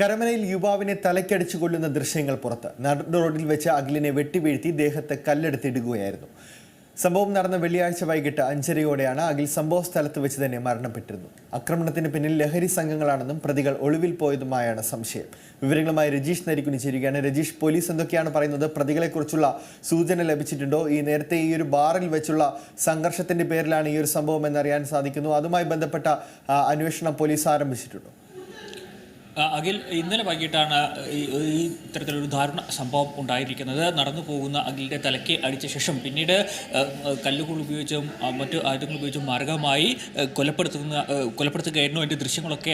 കരമനയിൽ യുവാവിനെ തലയ്ക്കടിച്ചു കൊല്ലുന്ന ദൃശ്യങ്ങൾ പുറത്ത്. നടു റോഡിൽ വെച്ച് അഖിലിനെ വെട്ടിവീഴ്ത്തി ദേഹത്തെ കല്ലെടുത്തിടുകയായിരുന്നു. സംഭവം നടന്ന വെള്ളിയാഴ്ച വൈകിട്ട് അഞ്ചരയോടെയാണ് അഖിൽ സംഭവ സ്ഥലത്ത് വെച്ച് തന്നെ മരണപ്പെട്ടിരുന്നു ആക്രമണത്തിന് പിന്നിൽ ലഹരി സംഘങ്ങളാണെന്നും പ്രതികൾ ഒളിവിൽ പോയതുമായാണ് സംശയം. വിവരങ്ങളുമായി രജീഷ് നരിക്കുനി ചേരുകയാണ് രജീഷ് പോലീസ് എന്തൊക്കെയാണ് പറയുന്നത്? പ്രതികളെക്കുറിച്ചുള്ള സൂചന ലഭിച്ചിട്ടുണ്ടോ? ഈ നേരത്തെ ഈ ഒരു ബാറിൽ വെച്ചുള്ള സംഘർഷത്തിന്റെ പേരിലാണ് ഈ ഒരു സംഭവം എന്നറിയാൻ സാധിക്കുന്നു. അതുമായി ബന്ധപ്പെട്ട അന്വേഷണം പോലീസ് ആരംഭിച്ചിട്ടുണ്ടോ? അഖിൽ ഇന്നലെ വൈകിട്ടാണ് ഈ ഇത്തരത്തിലൊരു ദാരുണ സംഭവം ഉണ്ടായിരിക്കുന്നത്. നടന്നു പോകുന്ന അഖിലിന്റെ തലയ്ക്ക് അടിച്ച ശേഷം പിന്നീട് കല്ലുകൾ ഉപയോഗിച്ചും മറ്റു ആയുധങ്ങൾ ഉപയോഗിച്ചും മാർഗമായി കൊലപ്പെടുത്തുന്ന കൊലപ്പെടുത്തുകയായിരുന്നു. അതിന്റെ ദൃശ്യങ്ങളൊക്കെ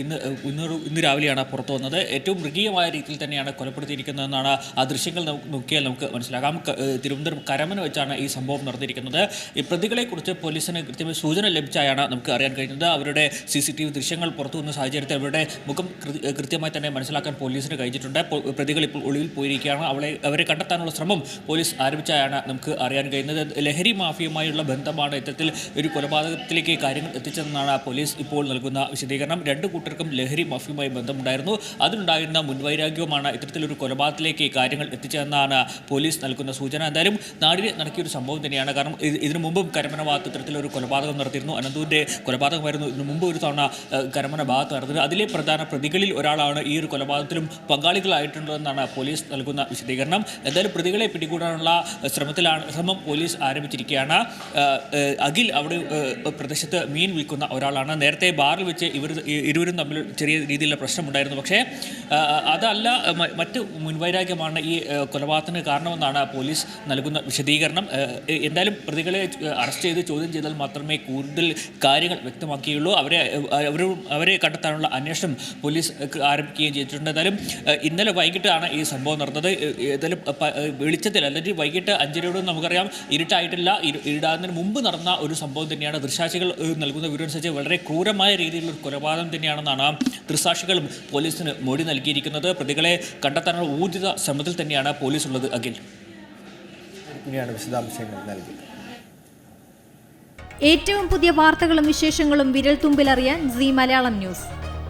ഇന്ന് ഇന്ന് ഇന്ന് രാവിലെയാണ് പുറത്തു വന്നത്. ഏറ്റവും മൃഗീയമായ രീതിയിൽ തന്നെയാണ് കൊലപ്പെടുത്തിയിരിക്കുന്നതെന്നാണ് ആ ദൃശ്യങ്ങൾ നോക്കിയാൽ നമുക്ക് മനസ്സിലാകാം. തിരുവനന്തപുരം കരമന വെച്ചാണ് ഈ സംഭവം നടന്നിരിക്കുന്നത്. ഈ പ്രതികളെക്കുറിച്ച് പോലീസിന് കൃത്യമായ സൂചന ലഭിച്ചായാണ് നമുക്ക് അറിയാൻ കഴിഞ്ഞത്. അവരുടെ സി ദൃശ്യങ്ങൾ പുറത്തു വന്ന സാഹചര്യത്തിൽ അവരുടെ മുഖം കൃ- കൃത്യമായി തന്നെ മനസ്സിലാക്കാൻ പോലീസിന് കഴിഞ്ഞിട്ടുണ്ട്. പ്രതികൾ ഇപ്പോൾ ഒളിവിൽ പോയിരിക്കുകയാണ്. അവളെ അവരെ കണ്ടെത്താനുള്ള ശ്രമം പോലീസ് ആരംഭിച്ചായാണ് നമുക്ക് അറിയാൻ കഴിയുന്നത്. ലഹരി മാഫിയുമായുള്ള ബന്ധമാണ് ഇത്തരത്തിൽ ഒരു കൊലപാതകത്തിലേക്ക് കാര്യങ്ങൾ എത്തിച്ചതെന്നാണ് പോലീസ് ഇപ്പോൾ നൽകുന്ന വിശദീകരണം. രണ്ട് കൂട്ടർക്കും ലഹരി മാഫിയുമായി ബന്ധമുണ്ടായിരുന്നു. അതിനുണ്ടായിരുന്ന മുൻവൈരാഗ്യവുമാണ് ഇത്തരത്തിലൊരു കൊലപാതകത്തിലേക്ക് കാര്യങ്ങൾ എത്തിച്ചതെന്നാണ് പോലീസ് നൽകുന്ന സൂചന. എന്തായാലും നാടിനെ നടക്കിയൊരു സംഭവം തന്നെയാണ്. കാരണം ഇതിനു മുമ്പും കരമന ഭാഗത്ത് ഇത്തരത്തിലൊരു കൊലപാതകം നടത്തിയിരുന്നു. അനന്തൂരിന്റെ കൊലപാതകമായിരുന്നു. ഇതിനു മുമ്പ് ഒരു തവണ കരമന ഭാഗത്ത് നടന്നത്. അതിലെ പ്രധാന പ്രതികളിൽ ഒരാളാണ് ഈ ഒരു കൊലപാതകത്തിലും പങ്കാളികളായിട്ടുള്ളതെന്നാണ് പോലീസ് നൽകുന്ന വിശദീകരണം. എന്തായാലും പ്രതികളെ പിടികൂടാനുള്ള ശ്രമത്തിലാണ് ശ്രമം പോലീസ് ആരംഭിച്ചിരിക്കുകയാണ്. അഖിൽ അവിടെ പ്രദേശത്ത് മീൻ വിൽക്കുന്ന ഒരാളാണ്. നേരത്തെ ബാറിൽ വെച്ച് ഇവർ ഇരുവരും തമ്മിൽ ചെറിയ രീതിയിലുള്ള പ്രശ്നമുണ്ടായിരുന്നു. പക്ഷേ അതല്ല മറ്റ് മുൻവൈരാഗ്യമാണ് ഈ കൊലപാതകത്തിന് കാരണമെന്നാണ് പോലീസ് നൽകുന്ന വിശദീകരണം. എന്തായാലും പ്രതികളെ അറസ്റ്റ് ചെയ്ത് ചോദ്യം ചെയ്താൽ മാത്രമേ കൂടുതൽ കാര്യങ്ങൾ വ്യക്തമാക്കിയുള്ളൂ. അവരെ അവരെ കണ്ടെത്താനുള്ള അന്വേഷണം പോലീസ് ആരംഭിക്കുകയും ചെയ്തിട്ടുണ്ട്. എന്തായാലും ഇന്നലെ വൈകിട്ടാണ് ഈ സംഭവം നടന്നത്. ഏതായാലും വെളിച്ചത്തിൽ അല്ലെങ്കിൽ വൈകിട്ട് അഞ്ചരയോടും നമുക്കറിയാം ഇരുട്ടായിട്ടില്ല. ഇരു- ഇരുടാകുന്നതിന് മുമ്പ് നടന്ന ഒരു സംഭവം തന്നെയാണ്. ദൃശാക്ഷികൾ നൽകുന്ന വിവരം അനുസരിച്ച് വളരെ ക്രൂരമായ രീതിയിലുള്ള കൊലപാതകം തന്നെയാണെന്നാണ് ദൃശാക്ഷികളും പോലീസിന് മൊഴി നൽകിയിരിക്കുന്നത്. പ്രതികളെ കണ്ടെത്താനുള്ള ഊർജിത ശ്രമത്തിൽ തന്നെയാണ് പോലീസ് ഉള്ളത് അഖിൽ. ഇനിയാണ് വിശദാംശങ്ങൾ ഏറ്റവും പുതിയ വാർത്തകളും വിശേഷങ്ങളും വിരൽ തുമ്പിലറിയാൻ സി മലയാളം ന്യൂസ്.